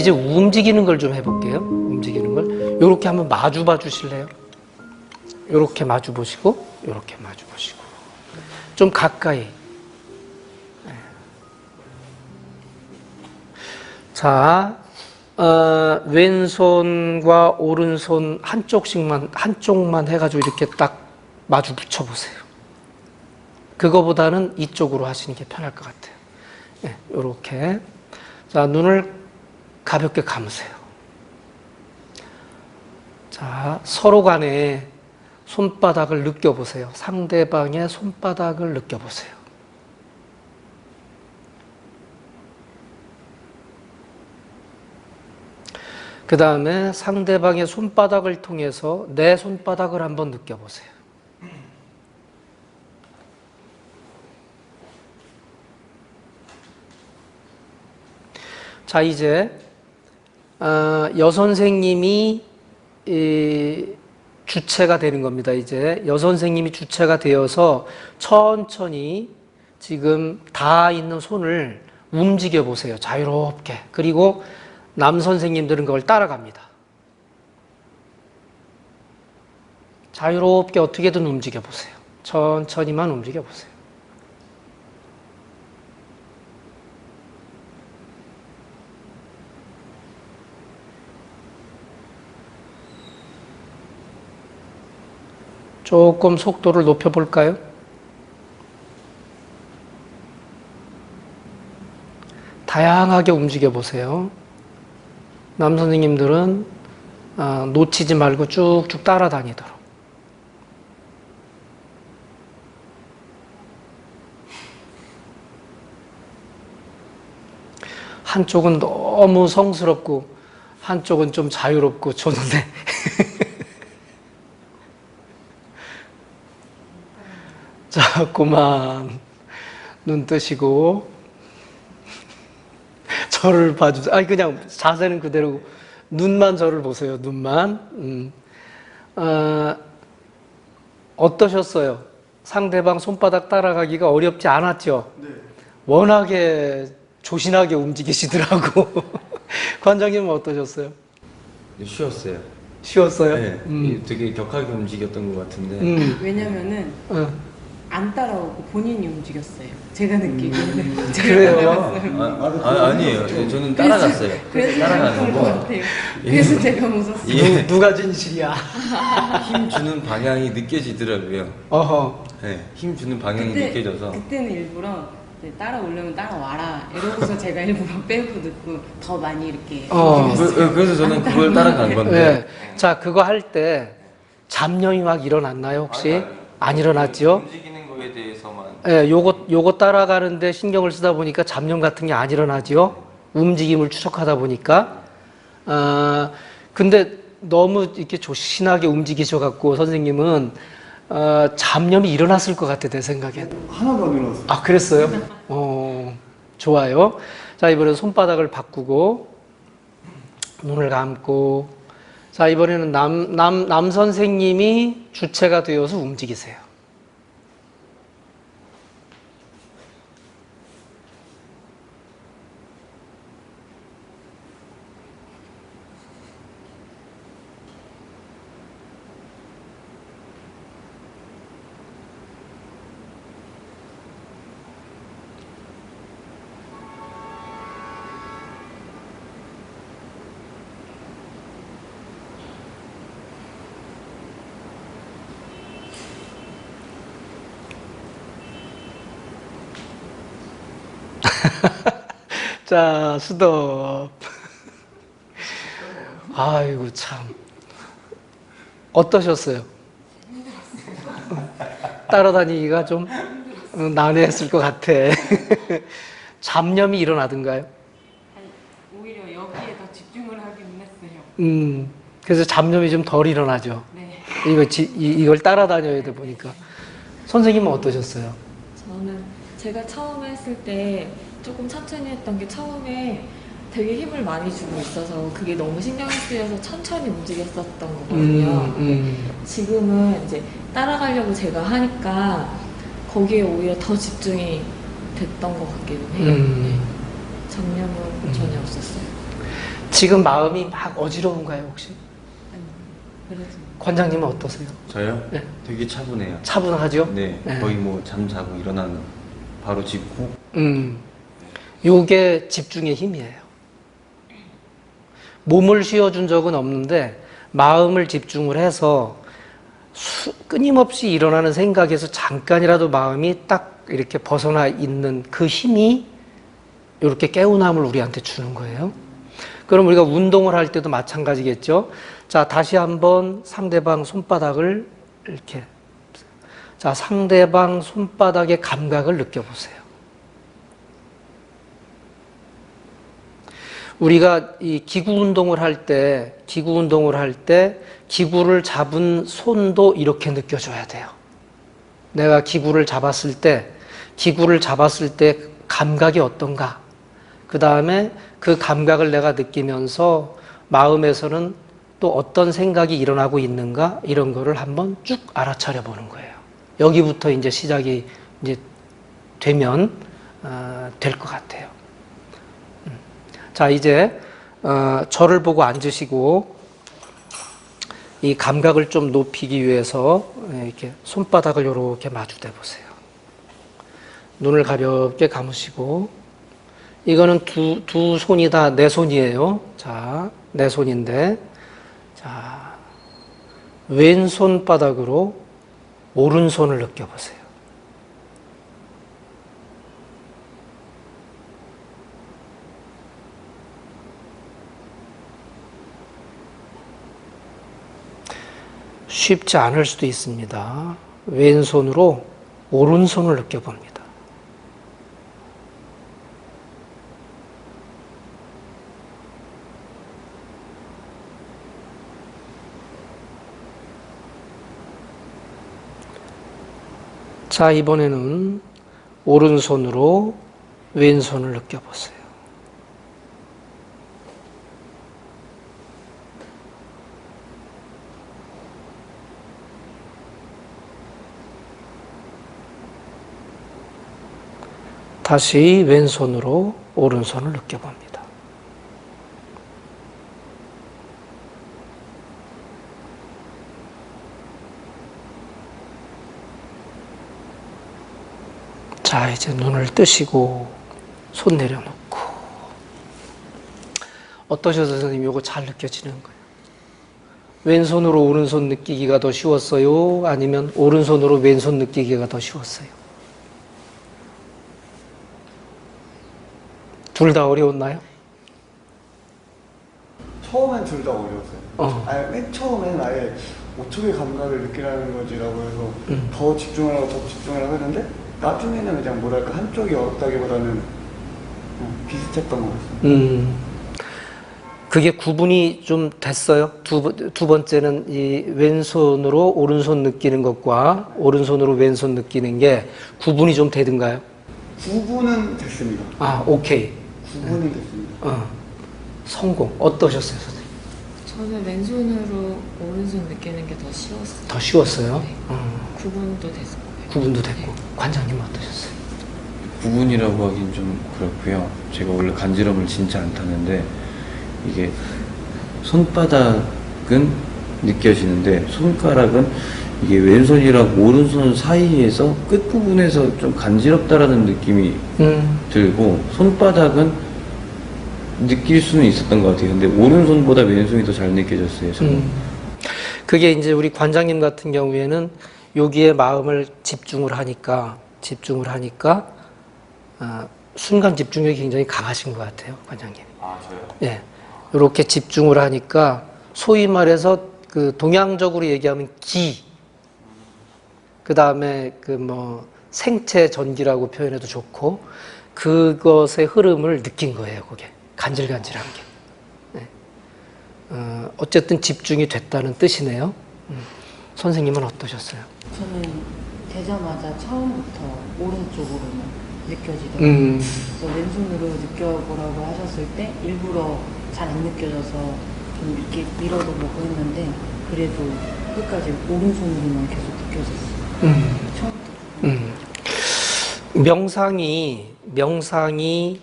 이제 움직이는 걸 좀 해볼게요. 움직이는 걸. 이렇게 한번 마주 봐 주실래요? 이렇게 마주 보시고, 이렇게 마주 보시고. 좀 가까이. 네. 자, 어, 왼손과 오른손 한쪽씩만, 한쪽만 해가지고 이렇게 딱 마주 붙여보세요. 그거보다는 이쪽으로 하시는 게 편할 것 같아요. 네, 이렇게. 자, 눈을 가볍게 감으세요. 자, 서로 간에 손바닥을 느껴보세요. 상대방의 손바닥을 느껴보세요. 그 다음에 상대방의 손바닥을 통해서 내 손바닥을 한번 느껴보세요. 자, 이제, 어, 여 선생님이 이, 주체가 되는 겁니다. 이제 여 선생님이 주체가 되어서 천천히 지금 다 있는 손을 움직여 보세요. 자유롭게. 그리고 남 선생님들은 그걸 따라갑니다. 자유롭게 어떻게든 움직여 보세요. 천천히만 움직여 보세요. 조금 속도를 높여 볼까요? 다양하게 움직여 보세요. 남 선생님들은 아, 놓치지 말고 쭉쭉 따라다니도록. 한쪽은 너무 성스럽고 한쪽은 좀 자유롭고 좋은데 자, 그만 눈 뜨시고 저를 봐주세요. 아니 그냥 자세는 그대로 눈만 저를 보세요. 눈만. 음. 어, 어떠셨어요? 상대방 손바닥 따라가기가 어렵지 않았죠? 네. 워낙에 조신하게 움직이시더라고. 관장님은 어떠셨어요? 네, 쉬었어요. 쉬웠어요? 네, 음. 이 되게 격하게 움직였던 것 같은데 음. 왜냐면은 어. 안 따라오고 본인이 움직였어요. 제가 느끼기에는. 제가 그래요? 따라갔어요. 아, 아, 아니에요. 저는 따라갔어요. 그래서 따라가는 잘못한 것 거고 같아요. 그래서 제가 웃었어요. 예. 누, 누가 진실이야? 힘 주는 방향이 느껴지더라고요. 어허. 네, 힘 주는 방향이 그때, 느껴져서 그때는 일부러 이제 따라오려면 따라와라. 이러고서 제가 일부러 빼고 듣고 더 많이 이렇게 어. 움직였어요. 그, 래서 저는 그걸 따라간 건데 네. 자, 그거 할 때 잡념이 막 일어났나요, 혹시? 안 일어났죠? 움직이는 예, 요거, 요거 따라가는데 신경을 쓰다 보니까 잡념 같은 게 안 일어나지요? 움직임을 추적하다 보니까. 아, 근데 너무 이렇게 조신하게 움직이셔 갖고 선생님은 어, 잡념이 일어났을 것 같아, 내 생각엔. 하나도 안 일어났어요. 아, 그랬어요? 어, 좋아요. 자, 이번엔 손바닥을 바꾸고, 눈을 감고, 자, 이번에는 남, 남, 남 선생님이 주체가 되어서 움직이세요. 자, 스톱. 아이고, 참. 어떠셨어요? 따라다니기가 좀 어, 난해했을 것 같아. 잡념이 일어나던가요? 오히려 여기에 더 집중을 하긴 했어요. 음, 그래서 잡념이 좀 덜 일어나죠. 네. 이거, 지, 이, 이걸 따라다녀야 돼 보니까. 선생님은 어떠셨어요? 저는 제가 처음에 했을 때 조금 천천히 했던 게 처음에 되게 힘을 많이 주고 있어서 그게 너무 신경이 쓰여서 천천히 움직였었던 거거든요. 음. 지금은 이제 따라가려고 제가 하니까 거기에 오히려 더 집중이 됐던 것 같기는 해요. 음. 네. 잡념은 전혀 없었어요. 지금 마음이 막 어지러운가요, 혹시? 그래서 관장님은 어떠세요? 저요? 네. 되게 차분해요. 차분하죠? 네, 네. 거의 뭐 잠자고 일어나는 바로 직후 음, 요게 집중의 힘이에요. 몸을 쉬어준 적은 없는데 마음을 집중을 해서 수- 끊임없이 일어나는 생각에서 잠깐이라도 마음이 딱 이렇게 벗어나 있는 그 힘이 이렇게 깨운함을 우리한테 주는 거예요. 그럼 우리가 운동을 할 때도 마찬가지겠죠. 자, 다시 한번 상대방 손바닥을 이렇게 자, 상대방 손바닥의 감각을 느껴보세요. 우리가 이 기구 운동을 할 때, 기구 운동을 할 때, 기구를 잡은 손도 이렇게 느껴줘야 돼요. 내가 기구를 잡았을 때, 기구를 잡았을 때 감각이 어떤가? 그 다음에 그 감각을 내가 느끼면서 마음에서는 또 어떤 생각이 일어나고 있는가? 이런 거를 한번 쭉 알아차려 보는 거예요. 여기부터 이제 시작이 이제 되면 어, 될것 같아요. 음. 자 이제 어, 저를 보고 앉으시고 이 감각을 좀 높이기 위해서 이렇게 손바닥을 이렇게 마주대 보세요. 눈을 가볍게 감으시고 이거는 두, 두 손이 다 내 손이에요. 자, 내 손인데 자 왼손 바닥으로 오른손을 느껴보세요. 쉽지 않을 수도 있습니다. 왼손으로 오른손을 느껴봅니다. 자, 이번에는 오른손으로 왼손을 느껴보세요. 다시 왼손으로 오른손을 느껴봅니다. 자, 이제 눈을 뜨시고 손 내려놓고 어떠셔서 선생님 이거 잘 느껴지는 거예요? 왼손으로 오른손 느끼기가 더 쉬웠어요? 아니면 오른손으로 왼손 느끼기가 더 쉬웠어요? 둘 다 어려웠나요? 처음엔 둘 다 어려웠어요. 어. 아예 맨 처음엔 아예 5초의 감각을 느끼라는 거지라고 해서 음. 더 집중하라고 더 집중하라고 했는데 나중에는 그냥 뭐랄까 한쪽이 어렵다기보다는 비슷했던 것 같아요. 음, 그게 구분이 좀 됐어요. 두, 번- 두 번째는 이 왼손으로 오른손 느끼는 것과 오른손으로 왼손 느끼는 게 구분이 좀 되든가요? 구분은 됐습니다. 아, 오케이. 구분은 됐습니다. 어, 성공. 어떠셨어요, 선생님? 저는 왼손으로 오른손 느끼는 게 더 쉬웠어요. 더 쉬웠어요? 네. 어, 구분도 됐고. 구분도 됐고. 관장님은 어떠셨어요? 구분이라고 하긴 좀 그렇고요. 제가 원래 간지럼을 진짜 안 타는데 이게 손바닥은 느껴지는데 손가락은 이게 왼손이랑 오른손 사이에서 끝 부분에서 좀 간지럽다라는 느낌이 음, 들고 손바닥은 느낄 수는 있었던 것 같아요. 근데 오른손보다 왼손이 더 잘 느껴졌어요. 저는. 음. 그게 이제 우리 관장님 같은 경우에는 여기에 마음을 집중을 하니까, 집중을 하니까, 아, 순간 집중력이 굉장히 강하신 것 같아요, 관장님. 아 저요? 예. 이렇게 집중을 하니까 소위 말해서 그 동양적으로 얘기하면 기, 그 다음에 그 뭐 생체 전기라고 표현해도 좋고 그것의 흐름을 느낀 거예요, 그게. 간질간질한 게. 네. 어, 어쨌든 집중이 됐다는 뜻이네요. 음. 선생님은 어떠셨어요? 저는 되자마자 처음부터 오른쪽으로만 느껴지더라고요. 음, 그래서 왼손으로 느껴보라고 하셨을 때 일부러 잘 안 느껴져서 좀 이렇게 밀어도 보고 했는데 그래도 끝까지 오른손으로만 계속 느껴졌어요. 음. 처음부터. 음. 명상이 명상이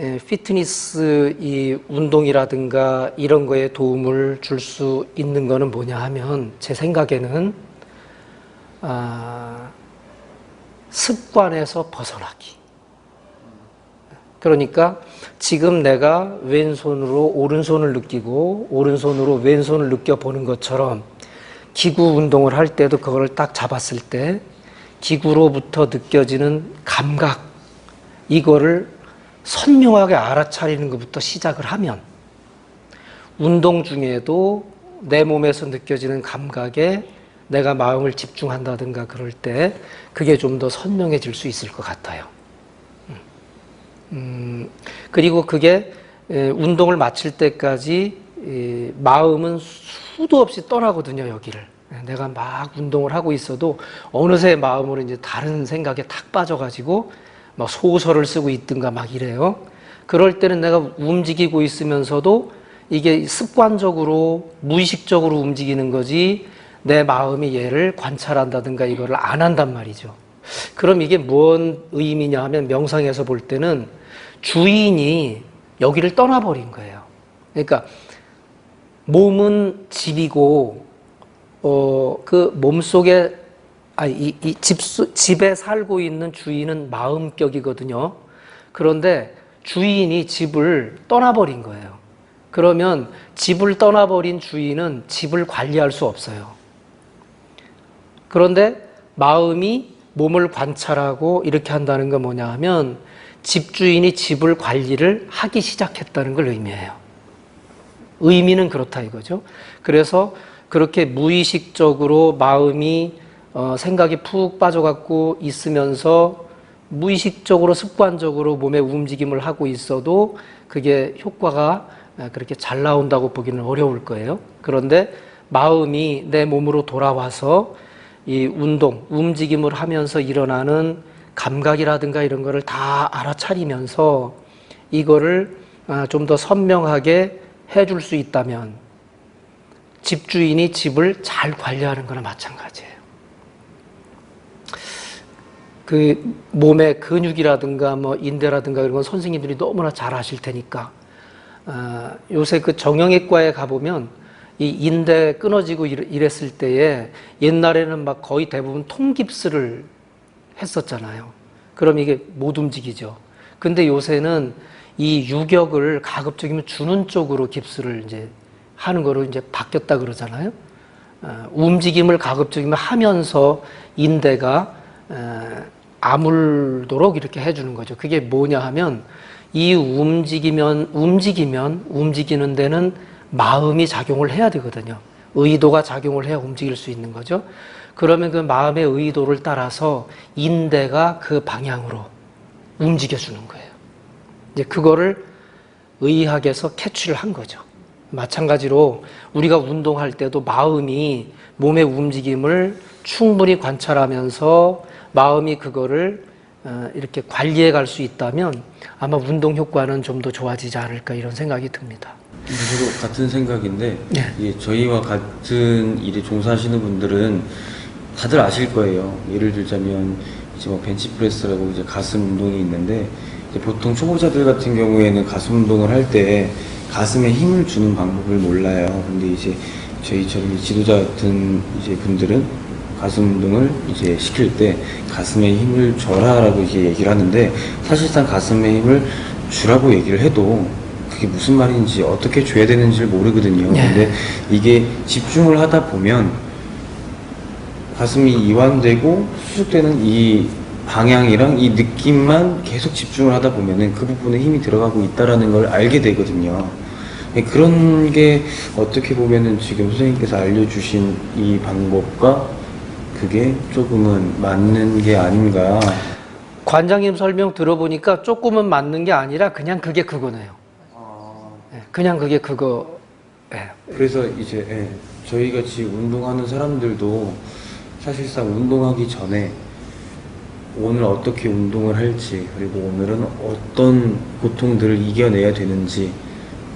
예, 피트니스 이 운동이라든가 이런 거에 도움을 줄 수 있는 거는 뭐냐 하면 제 생각에는 아, 습관에서 벗어나기. 그러니까 지금 내가 왼손으로 오른손을 느끼고 오른손으로 왼손을 느껴보는 것처럼 기구 운동을 할 때도 그거를 딱 잡았을 때 기구로부터 느껴지는 감각 이거를 선명하게 알아차리는 것부터 시작을 하면 운동 중에도 내 몸에서 느껴지는 감각에 내가 마음을 집중한다든가 그럴 때 그게 좀 더 선명해질 수 있을 것 같아요. 음, 그리고 그게 에, 운동을 마칠 때까지 이, 마음은 수도 없이 떠나거든요, 여기를. 예, 내가 막 운동을 하고 있어도 어느새 마음으로 이제 다른 생각에 탁 빠져가지고 막 소설을 쓰고 있든가 막 이래요. 그럴 때는 내가 움직이고 있으면서도 이게 습관적으로 무의식적으로 움직이는 거지 내 마음이 얘를 관찰한다든가 이거를 안 한단 말이죠. 그럼 이게 뭔 의미냐 하면 명상에서 볼 때는 주인이 여기를 떠나버린 거예요. 그러니까 몸은 집이고 어, 그 몸속에 아, 이, 이 집, 집에 살고 있는 주인은 마음격이거든요. 그런데 주인이 집을 떠나버린 거예요. 그러면 집을 떠나버린 주인은 집을 관리할 수 없어요. 그런데 마음이 몸을 관찰하고 이렇게 한다는 건 뭐냐 하면 집주인이 집을 관리를 하기 시작했다는 걸 의미해요. 의미는 그렇다 이거죠. 그래서 그렇게 무의식적으로 마음이 어, 생각이 푹 빠져갖고 있으면서 무의식적으로 습관적으로 몸의 움직임을 하고 있어도 그게 효과가 아, 그렇게 잘 나온다고 보기는 어려울 거예요. 그런데 마음이 내 몸으로 돌아와서 이 운동, 움직임을 하면서 일어나는 감각이라든가 이런 거를 다 알아차리면서 이거를 아, 좀더 선명하게 해줄 수 있다면 집주인이 집을 잘 관리하는 거나 마찬가지예요. 그 몸의 근육이라든가 뭐 인대라든가 이런 건 선생님들이 너무나 잘 아실 테니까 아, 요새 그 정형외과에 가보면 이 인대 끊어지고 이랬- 이랬을 때에 옛날에는 막 거의 대부분 통깁스를 했었잖아요. 그럼 이게 못 움직이죠. 근데 요새는 이 유격을 가급적이면 주는 쪽으로 깁스를 이제 하는 거로 이제 바뀌었다 그러잖아요. 어, 움직임을 가급적이면 하면서 인대가 어, 아물도록 이렇게 해주는 거죠. 그게 뭐냐 하면 이 움직이면 움직이면 움직이는 데는 마음이 작용을 해야 되거든요. 의도가 작용을 해야 움직일 수 있는 거죠. 그러면 그 마음의 의도를 따라서 인대가 그 방향으로 움직여주는 거예요. 이제 그거를 의학에서 캐치를 한 거죠. 마찬가지로 우리가 운동할 때도 마음이 몸의 움직임을 충분히 관찰하면서 마음이 그거를 어, 이렇게 관리해 갈 수 있다면 아마 운동 효과는 좀 더 좋아지지 않을까 이런 생각이 듭니다. 저도 같은 생각인데 네. 저희와 같은 일에 종사하시는 분들은 다들 아실 거예요. 예를 들자면 이제 뭐 벤치프레스라고 이제 가슴 운동이 있는데 이제 보통 초보자들 같은 경우에는 가슴 운동을 할 때 가슴에 힘을 주는 방법을 몰라요. 근데 이제 저희처럼 지도자 같은 이제 분들은 가슴 운동을 이제 시킬 때 가슴에 힘을 줘라라고 이제 얘기를 하는데 사실상 가슴에 힘을 주라고 얘기를 해도 그게 무슨 말인지 어떻게 줘야 되는지를 모르거든요. 네. 근데 이게 집중을 하다 보면 가슴이 이완되고 수축되는 이 방향이랑 이 느낌만 계속 집중을 하다 보면은 그 부분에 힘이 들어가고 있다라는 걸 알게 되거든요. 예, 그런 게 어떻게 보면은 지금 선생님께서 알려주신 이 방법과 그게 조금은 맞는 게 아닌가. 관장님 설명 들어보니까 조금은 맞는 게 아니라 그냥 그게 그거네요. 예, 그냥 그게 그거. 예. 그래서 이제 예, 저희 같이 운동하는 사람들도 사실상 운동하기 전에 오늘 어떻게 운동을 할지 그리고 오늘은 어떤 고통들을 이겨내야 되는지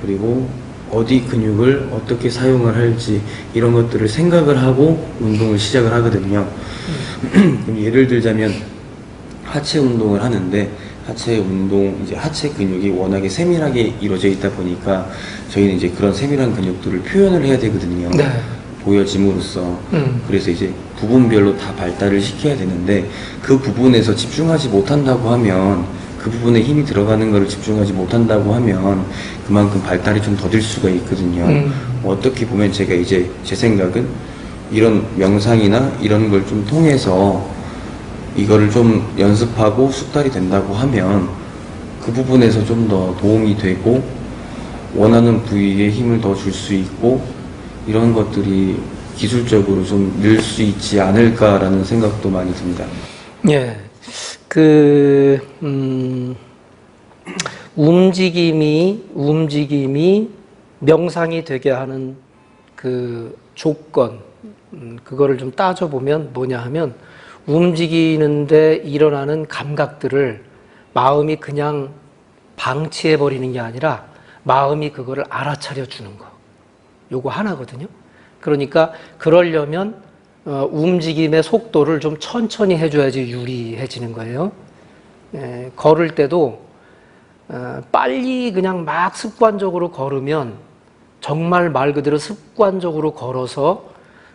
그리고 어디 근육을 어떻게 사용을 할지 이런 것들을 생각을 하고 운동을 시작을 하거든요. 그럼 예를 들자면 하체 운동을 하는데 하체 운동 이제 하체 근육이 워낙에 세밀하게 이루어져 있다 보니까 저희는 이제 그런 세밀한 근육들을 표현을 해야 되거든요. 네. 보여짐으로써 음. 그래서 이제 부분별로 다 발달을 시켜야 되는데 그 부분에서 집중하지 못한다고 하면 그 부분에 힘이 들어가는 거를 집중하지 못한다고 하면 그만큼 발달이 좀 더딜 수가 있거든요. 음. 어떻게 보면 제가 이제 제 생각은 이런 명상이나 이런 걸 좀 통해서 이거를 좀 연습하고 숙달이 된다고 하면 그 부분에서 좀 더 도움이 되고 원하는 부위에 힘을 더 줄 수 있고 이런 것들이 기술적으로 좀 늘 수 있지 않을까라는 생각도 많이 듭니다. 예. 그, 음, 움직임이, 움직임이 명상이 되게 하는 그 조건, 음, 그거를 좀 따져보면 뭐냐 하면 움직이는데 일어나는 감각들을 마음이 그냥 방치해버리는 게 아니라 마음이 그거를 알아차려 주는 거. 요거 하나거든요. 그러니까 그러려면 어, 움직임의 속도를 좀 천천히 해줘야지 유리해지는 거예요. 에, 걸을 때도 어, 빨리 그냥 막 습관적으로 걸으면 정말 말 그대로 습관적으로 걸어서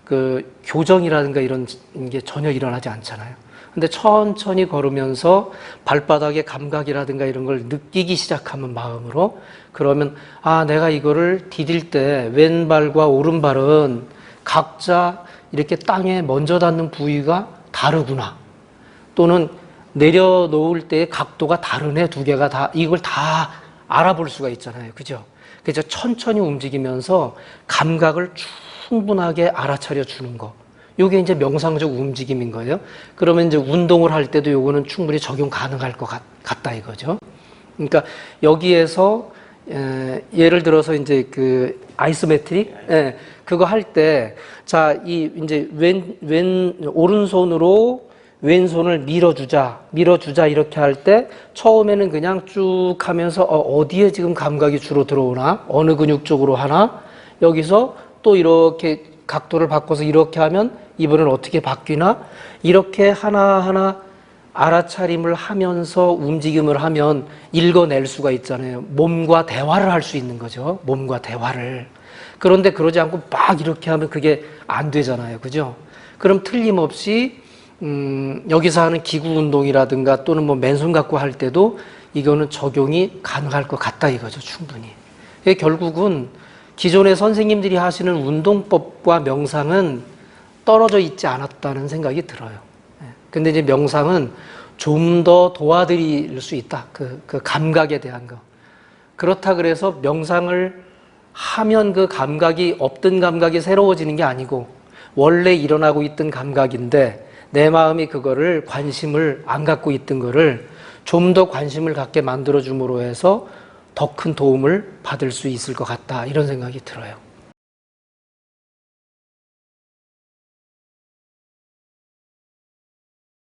그 교정이라든가 이런 게 전혀 일어나지 않잖아요. 근데 천천히 걸으면서 발바닥의 감각이라든가 이런 걸 느끼기 시작하면 마음으로 그러면 아 내가 이거를 디딜 때 왼발과 오른발은 각자 이렇게 땅에 먼저 닿는 부위가 다르구나. 또는 내려놓을 때의 각도가 다르네 두 개가 다. 이걸 다 알아볼 수가 있잖아요. 그죠? 그래서 천천히 움직이면서 감각을 충분하게 알아차려 주는 거. 요게 이제 명상적 움직임인 거예요. 그러면 이제 운동을 할 때도 요거는 충분히 적용 가능할 것 같, 같다 이거죠. 그러니까 여기에서 에, 예를 들어서 이제 그 아이소메트릭? 예, 그거 할 때 자 이 이제 왼 왼 오른손으로 왼손을 밀어주자 밀어주자 이렇게 할 때 처음에는 그냥 쭉 하면서 어, 어디에 지금 감각이 주로 들어오나? 어느 근육 쪽으로 하나? 여기서 또 이렇게 각도를 바꿔서 이렇게 하면 이번엔 어떻게 바뀌나? 이렇게 하나 하나 알아차림을 하면서 움직임을 하면 읽어낼 수가 있잖아요. 몸과 대화를 할 수 있는 거죠. 몸과 대화를. 그런데 그러지 않고 막 이렇게 하면 그게 안 되잖아요. 그죠? 그럼 틀림없이, 음, 여기서 하는 기구 운동이라든가 또는 뭐 맨손 갖고 할 때도 이거는 적용이 가능할 것 같다 이거죠. 충분히. 이게 결국은 기존의 선생님들이 하시는 운동법과 명상은 떨어져 있지 않았다는 생각이 들어요. 예. 근데 이제 명상은 좀 더 도와드릴 수 있다. 그, 그 감각에 대한 거. 그렇다 그래서 명상을 하면 그 감각이 없던 감각이 새로워지는 게 아니고 원래 일어나고 있던 감각인데 내 마음이 그거를 관심을 안 갖고 있던 거를 좀 더 관심을 갖게 만들어 줌으로 해서 더 큰 도움을 받을 수 있을 것 같다. 이런 생각이 들어요.